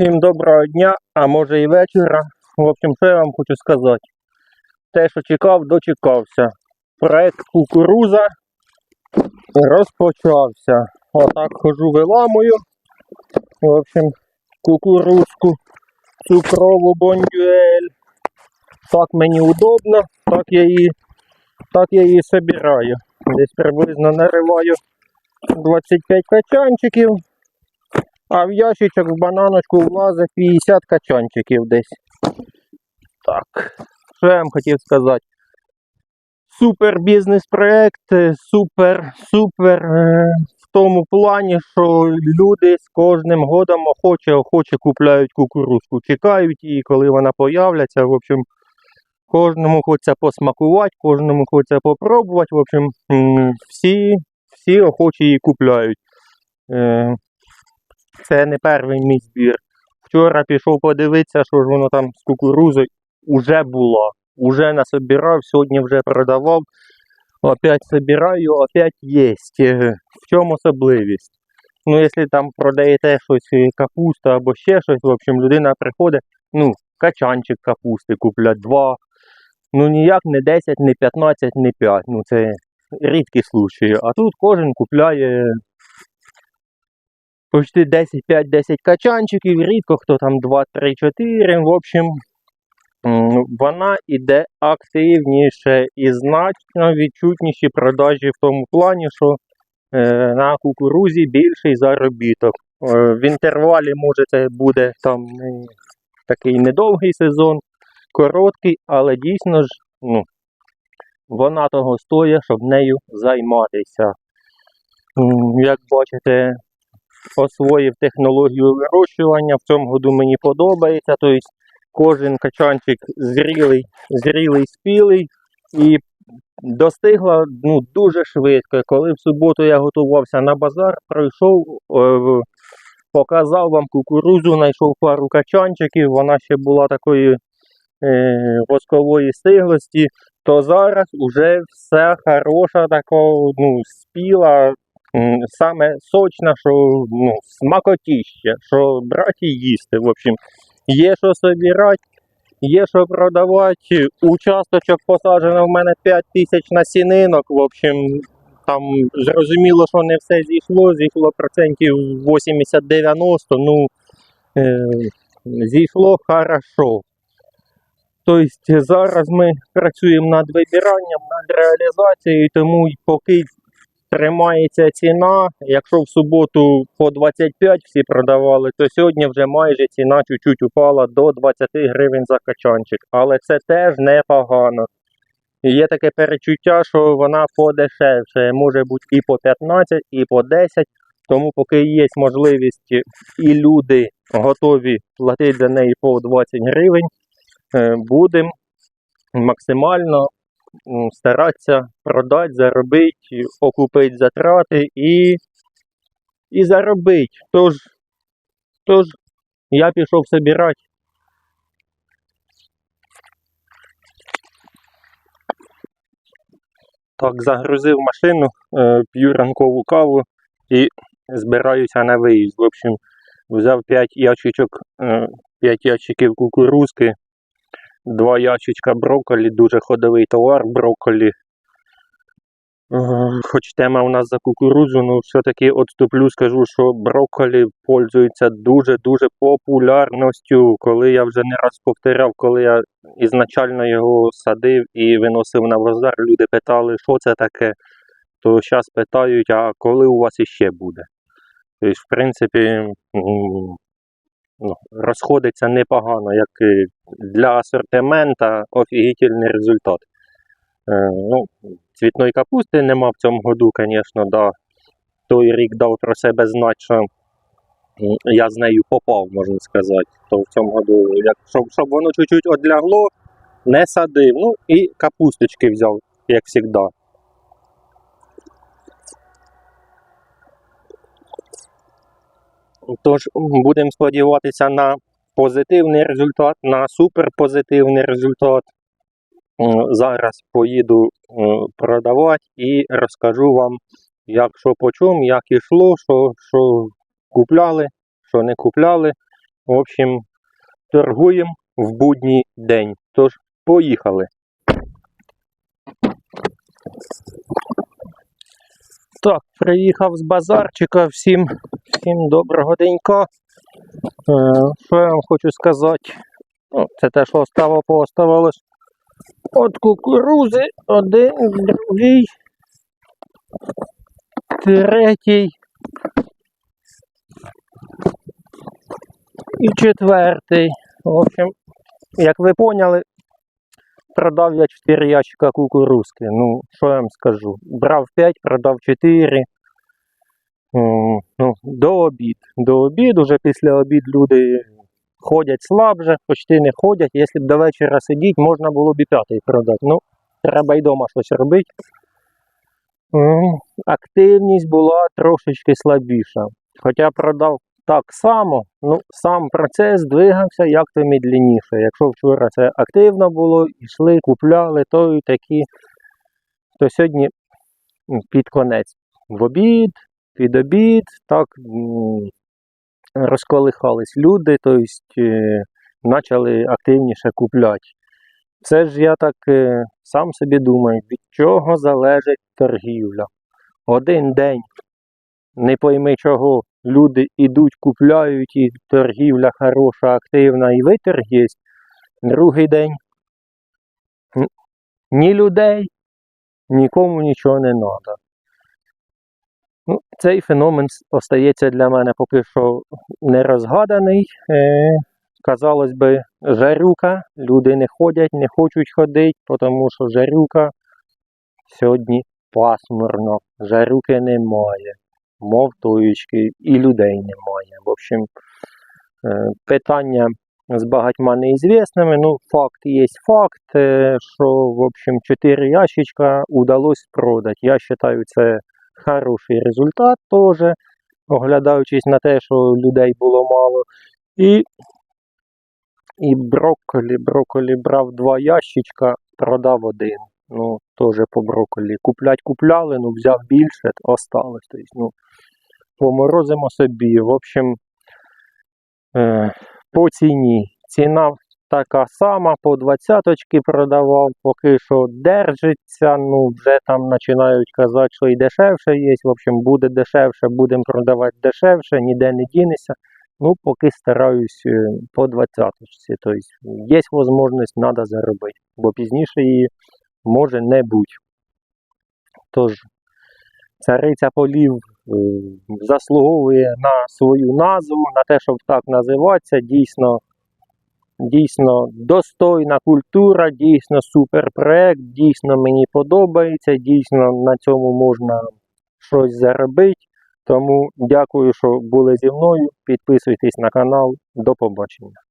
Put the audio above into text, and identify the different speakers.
Speaker 1: Всім доброго дня, а може і вечора. В общем, що я вам хочу сказати. Те, що чекав, дочекався. Проект кукуруза розпочався. Отак хожу виламую. В общем, кукурузку цукрову бондюель. Так мені удобно, так я її, так я її собираю. Десь приблизно нариваю 25 качанчиків. А в ящичок в бананочку влазить 50 качанчиків десь. Так. Що я вам хотів сказати? Супер бізнес-проект, е, супер, супер е, в тому плані, що люди з кожним годом охоче, охоче купляють кукурузку. Чекають її, коли вона появляться. В общем, кожному хочеться посмакувати, кожному хочеться попробувати. В общем, всі, всі охоче її купляють. Це не перший мій збір. Вчора пішов подивитися, що ж воно там з кукурузою уже було. Уже насобирав, сьогодні вже продавав. Опять собираю, опять є. В чому особливість? Ну, якщо там продаєте щось е, капуста або ще щось, в общем, людина приходить, ну, качанчик капусти куплять два. Ну ніяк не 10, не 15, не 5. Ну це рідкі случаї. А тут кожен купляє почти 10, 5-10 качанчиків, рідко хто там 2, 3, 4. В общем, вона іде активніше і значно відчутніші продажі в тому плані, що е, на кукурузі більший заробіток. Е, в інтервалі, може, це буде там е, такий недовгий сезон, короткий, але дійсно ж, ну, вона того стоїть, щоб нею займатися. Як бачите, освоїв технологію вирощування. В цьому году мені подобається. Тобто кожен качанчик зрілий, зрілий, спілий і достигла ну, дуже швидко. Коли в суботу я готувався на базар, пройшов, е, показав вам кукурузу, знайшов пару качанчиків, вона ще була такої е, воскової стиглості, то зараз уже все хороша, такого, ну, спіла, саме сочна, що ну, смакотіще, що брати і їсти. В общем, є що собирати, є що продавати. Участочок посаджено в мене 5 тисяч насінинок. В общем, там зрозуміло, що не все зійшло, зійшло процентів 80-90, ну е, зійшло хорошо. Тобто зараз ми працюємо над вибиранням, над реалізацією, тому поки тримається ціна. Якщо в суботу по 25 всі продавали, то сьогодні вже майже ціна чуть-чуть упала до 20 гривень за качанчик. Але це теж непогано. Є таке перечуття, що вона подешевше, може бути і по 15, і по 10. Тому поки є можливість і люди готові платити за неї по 20 гривень, е, будемо максимально старатися продати, заробити, окупити затрати і, і заробити. Тож, тож я пішов собирати. Так, загрузив машину, е, п'ю ранкову каву і збираюся на виїзд. В общем, взяв 5 ящичок, 5 ящиків кукурузки, два ящичка брокколі, дуже ходовий товар брокколі. Хоч тема у нас за кукурудзу, ну все-таки відступлю, скажу, що брокколі пользується дуже-дуже популярністю. Коли я вже не раз повторяв, коли я ізначально його садив і виносив на базар, люди питали, що це таке, то зараз питають, а коли у вас іще буде. Тобто, в принципі, ну, розходиться непогано, як для асортимента офігітельний результат. Е, ну, цвітної капусти нема в цьому году, звісно, да. Той рік дав про себе знати, що я з нею попав, можна сказати. То в цьому году, як, щоб, щоб воно чуть-чуть одлягло, не садив. Ну і капусточки взяв, як завжди. Тож будемо сподіватися на позитивний результат, на суперпозитивний результат. Зараз поїду продавати і розкажу вам, як що по чому, як ішло, що, що купляли, що не купляли. В общем, торгуємо в будній день. Тож, поїхали. Так, приїхав з базарчика. Всім, всім доброго денька. Е, що я вам хочу сказати? Ну, це те, що остало, пооставалось. От кукурузи, один, другий, третій і четвертий. В общем, як ви поняли, продав я 4 ящика кукурузки. Ну, що я вам скажу? Брав 5, продав 4. До обід. До обіду, вже після обід люди ходять слабже, почти не ходять. Якщо б до вечора сидіти, можна було б і п'ятий продати. Ну, треба й дома щось робити. Активність була трошечки слабіша. Хоча продав так само, ну, сам процес двигався як-то медленніше. Якщо вчора це активно було, йшли, купляли, то і такі, то сьогодні під конець. В обід, під обід, так розколихались люди, тобто е, почали активніше купляти. Це ж я так е, сам собі думаю, від чого залежить торгівля. Один день, не пойми чого, люди ідуть, купляють, і торгівля хороша, активна, і виторг є. Другий день ні людей, нікому нічого не треба. Ну, цей феномен остається для мене поки що не розгаданий. Е, казалось би, жарюка, люди не ходять, не хочуть ходити, тому що жарюка сьогодні пасмурно, жарюки немає, мов тоючки, і людей немає. В общем, е, питання з багатьма неізвісними. Ну, факт є факт, е, що, в общем, 4 ящичка удалось продати. Я вважаю, це хороший результат теж, оглядаючись на те, що людей було мало. І, і брокколі, брокколі брав два ящичка, продав один. Ну, теж по брокколі. Куплять купляли, ну взяв більше, осталось. Тобто, ну, поморозимо собі. В общем, е, по ціні. Ціна така сама, по двадцяточки продавав, поки що держиться. Ну, вже там починають казати, що і дешевше є. В общем, буде дешевше, будемо продавати дешевше, ніде не дінеся. Ну, поки стараюсь е, по двадцяточці. Тобто, є можливість, треба заробити, бо пізніше її може не бути. Тож, цариця полів е, заслуговує на свою назву, на те, щоб так називатися. Дійсно, дійсно достойна культура, дійсно суперпроект, дійсно мені подобається, дійсно на цьому можна щось заробити. Тому дякую, що були зі мною. Підписуйтесь на канал. До побачення.